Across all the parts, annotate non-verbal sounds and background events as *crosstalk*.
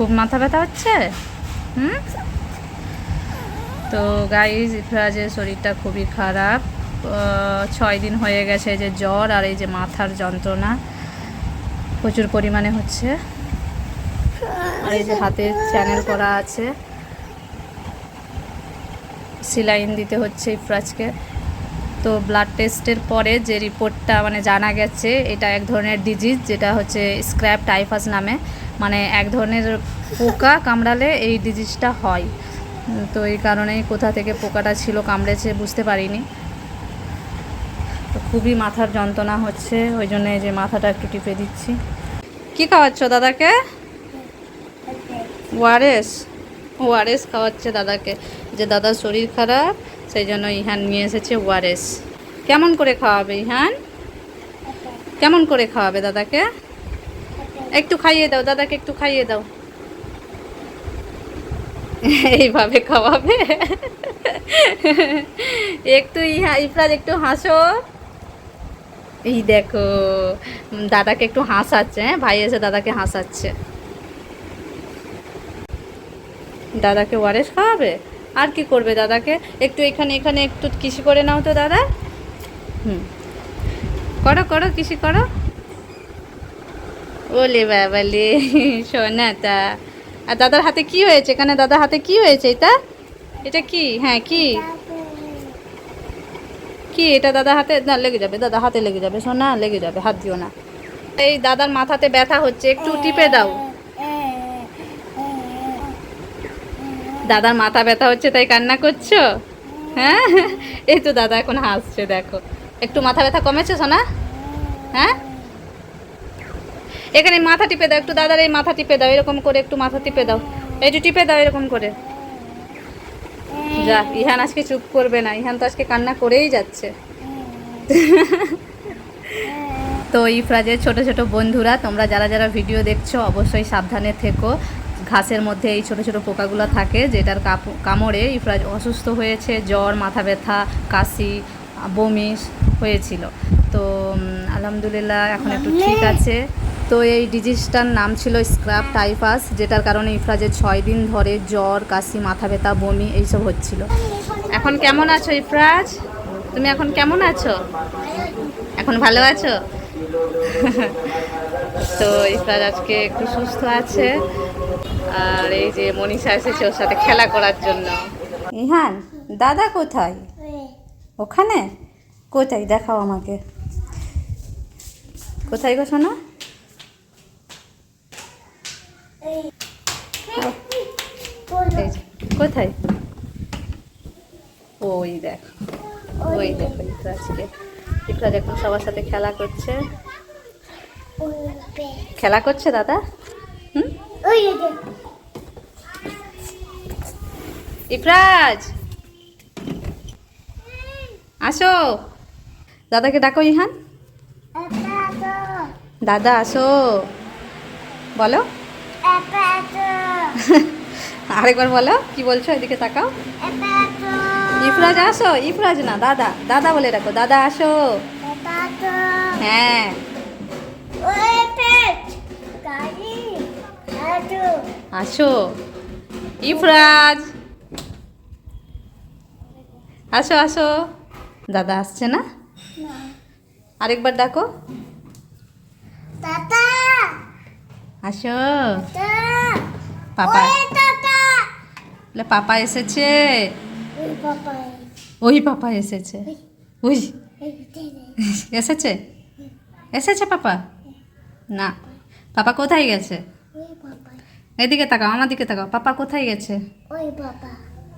খুব মাথা ব্যথা হচ্ছে? হুম? তো গাইজ ইফরাজের শরীরটা খুবই খারাপ। ছয় দিন হয়ে গেছে যে জ্বর আর এই যে মাথার যন্ত্রণা। প্রচুর পরিমাণে হচ্ছে। আর এই যে হাতে চ্যানেল করা আছে। সিলাইন দিতে হচ্ছে ইফরাজকে। তো ব্লাড টেস্টের পরে যে রিপোর্টটা মানে জানা গেছে এটা এক ধরনের ডিজিজ যেটা হচ্ছে স্ক্র্যাপ টাইফাস নামে। মানে এক ধরনের পোকা কামড়ালে এই ডিজিজটা হয়। তো এই কারণেই কোথা থেকে পোকাটা ছিল কামড়েছে বুঝতে পারিনি। তো খুবই মাথার যন্ত্রণা হচ্ছে ওই জন্য এই যে মাথাটা একটু টিপে দিচ্ছি। কি খাওয়াচ্ছ দাদাকে? ওয়ারেস। ওয়ারেস খাওয়াচ্ছে দাদাকে। যে দাদার শরীর খারাপ সেই জন্য ইহান নিয়ে এসেছে ওয়ারেস। কেমন করে খাওয়াবে ইহান? কেমন করে খাওয়াবে দাদাকে? একটু খাইয়ে দাও, দাদাকে একটু খাইয়ে দাও। এইভাবে খাওয়াবে? একটু ইহা ইফরাজ একটু হাসো। এই দেখো, দাদাকে একটু হাসাচ্ছে হ্যাঁ? ভাই এসে দাদাকে হাসাচ্ছে। দাদাকে ওয়ারেস খাওয়াবে? আর কি করবে দাদাকে? একটু এখানে এখানে একটু কৃষি করে নাও তো দাদা। হুম। করো করো, কৃষি করো। ওলে বাবালে সোনাটা আর দাদার হাতে কি হয়েছে? এখানে দাদার হাতে কি হয়েছে এটা? এটা কি? হ্যাঁ কি? কি? এটা দাদা হাতে? না, লেগে যাবে। দাদা হাতে লেগে যাবে। সোনা, লেগে যাবে। হাত দিও না। এই দাদার মাথাতে ব্যথা হচ্ছে। একটু টিপে দাও। দাদার মাথা ব্যথা হচ্ছে, তাই কান্না করছ? হ্যাঁ? এই তো দাদা এখন হাসছে, দেখো। একটু মাথা ব্যথা কমেছে, সোনা? হ্যাঁ? এখানে মাথা টিপে দাও, একটু দাদার এই মাথা টিপে দাও, এরকম করে একটু মাথা টিপে দাও। একটু টিপে দাও, এরকম করে। যা, ইহান আজকে চুপ করবে না, ইহান তো আজকে কান্না করেই যাচ্ছে। তো ইফরাজের ছোট ছোট বন্ধুরা, তোমরা যারা যারা ভিডিও দেখছ, অবশ্যই সাবধানে থেকো। ঘাসের মধ্যে এই ছোট ছোট পোকাগুলো থাকে যেটার কামড়ে ইফরাজ অসুস্থ হয়েছে জ্বর মাথা ব্যথা কাশি বমি হয়েছিল। তো আলহামদুলিল্লাহ এখন একটু ঠিক আছে। তো এই ডিজিজটার নাম ছিল স্ক্রাব টাইফাস যেটার কারণে ইফরাজের ছয় দিন ধরে জ্বর কাশি মাথা ব্যথা বমি এইসব হচ্ছিল। এখন কেমন আছো ইফরাজ? তুমি এখন কেমন আছো? এখন ভালো আছো? *laughs* তো ইফরাজ আজকে একটু সুস্থ আছে। আর এই যে মনীষা এসেছে ওর সাথে খেলা করার জন্য। ইহান, দাদা কোথায়? ওখানে? কোথায়? দেখাও আমাকে। কোথায় গো শোনা কোথায়? ওই দেখ, ওই দেখো ইফরাজকে ইফরাজ এখন সবার সাথে খেলা করছে। খেলা করছে দাদা? হুম? ইফরাজ। আসো। দাদাকে ডাকো ইহান। দাদা আসো। বলো। *laughs* আরেকবার বলো কি বলছো এদিকে তাকাও। ইফরাজ আসো। ইফরাজ না দাদা। দাদা বলে রাখো দাদা আসো। হ্যাঁ। আসো। ইফরাজ। আসো আসো। দাদা আসছে না? আরেকবার ডাকো। আসো। পাপা। পাপা এসেছে। ওই পাপা এসেছে। ওই এসেছে। এসেছে? পাপা? না। পাপা কোথায় গেছে? এদিকে তাকাও আমার দিকে তাকাও। পাপা কোথায় গেছে? ওই পাপা।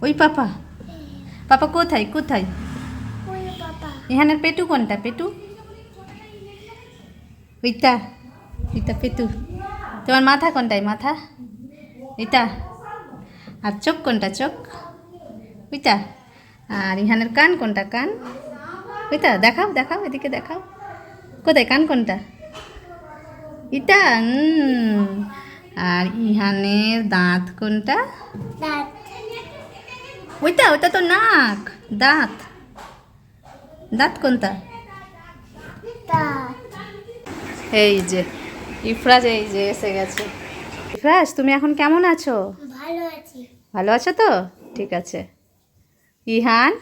ওই পাপা? পাপা কোথায় কোথায়? পাপা। এখানের পেটু কোনটা পেটু? ওইটা ওইটা পেটু। তোমার মাথা কোনটাই মাথা? এটা আর চোখ কোনটা চোখ? ওইটা। আর ইহানের কান কোনটা কান? ওইটা দেখাও দেখাও এদিকে দেখাও। কোথায় কান কোনটা? এটা উম, আর ইহানের দাঁত কোনটা? ওইটা ওইটা তো নাক। দাঁত। দাঁত কোনটা? এই যে ইফরাজ এই যে এসে গেছে। ইফরাজ তুমি এখন কেমন আছো? ভালো আছি। ভালো আছো তো? ঠিক আছে। ইহান?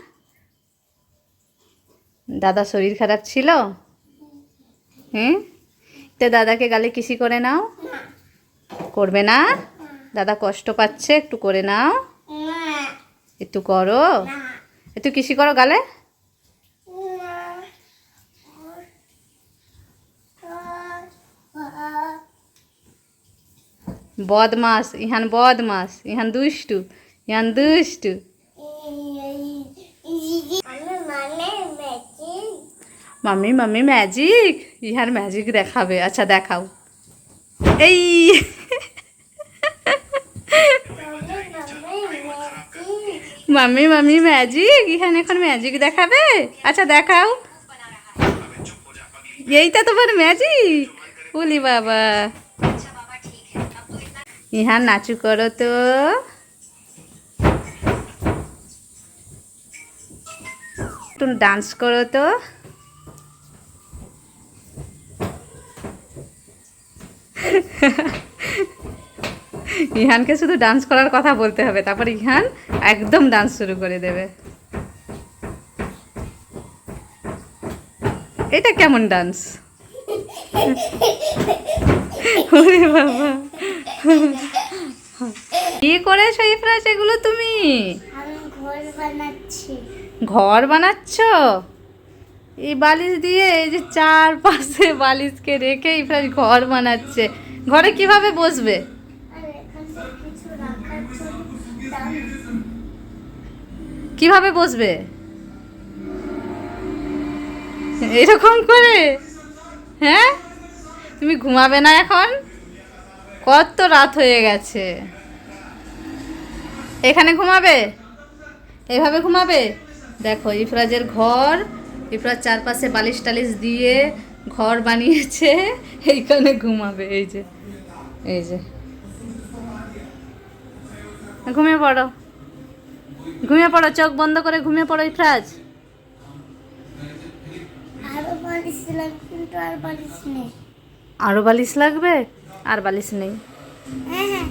দাদা শরীর খারাপ ছিল? হুম? তো দাদাকে গালে কিসি করে নাও? করবে না? দাদা কষ্ট পাচ্ছে, একটু করে নাও। একটু করো। একটু কিসি করো গালে? বদমাস, ইহান বদমাস, ইহান দুষ্টু ইহান দুষ্টু। মাম্মি মাম্মি ম্যাজিক ইহার ম্যাজিক দেখাবে। আচ্ছা দেখাও। এই! মাম্মি মাম্মি ম্যাজিক ইহান এখন ম্যাজিক দেখাবে? আচ্ছা দেখাও। এইটা তোমার ম্যাজিক বলি বাবা। ইহান, নাচু করো তো। তুমি ডান্স করো তো। *laughs* ইহানকে শুধু ডান্স করার কথা বলতে হবে তারপর ইহান একদম ডান্স শুরু করে দেবে। এটা কেমন ডান্স ওরে বাবা। কি করেছ ইফরাজ এগুলো তুমি? ঘর বানাচ্ছি? এই বালিশ দিয়ে এই যে চারপাশে বালিশকে রেখে ইফরাজ ঘর বানাচ্ছে। ঘরে কীভাবে বসবে? কীভাবে বসবে? এরকম করে? হ্যাঁ? তুমি ঘুমাবে না এখন? কত রাত হয়ে গেছে। এখানে ঘুমাবে? এভাবে ঘুমাবে? দেখো, ইফরাজের ঘর, ইফরাজ চারপাশে বালিশ টালিশ দিয়ে ঘর বানিয়েছে, এইখানে ঘুমাবে, এই যে এই যে। ঘুমিয়ে পড়ো। ঘুমিয়ে পড়ো চোখ বন্ধ করে ঘুমিয়ে পড়ো ইফরাজ। আরও বালিশ লাগবে আর বালিশ নেই। হ্যাঁ হ্যাঁ।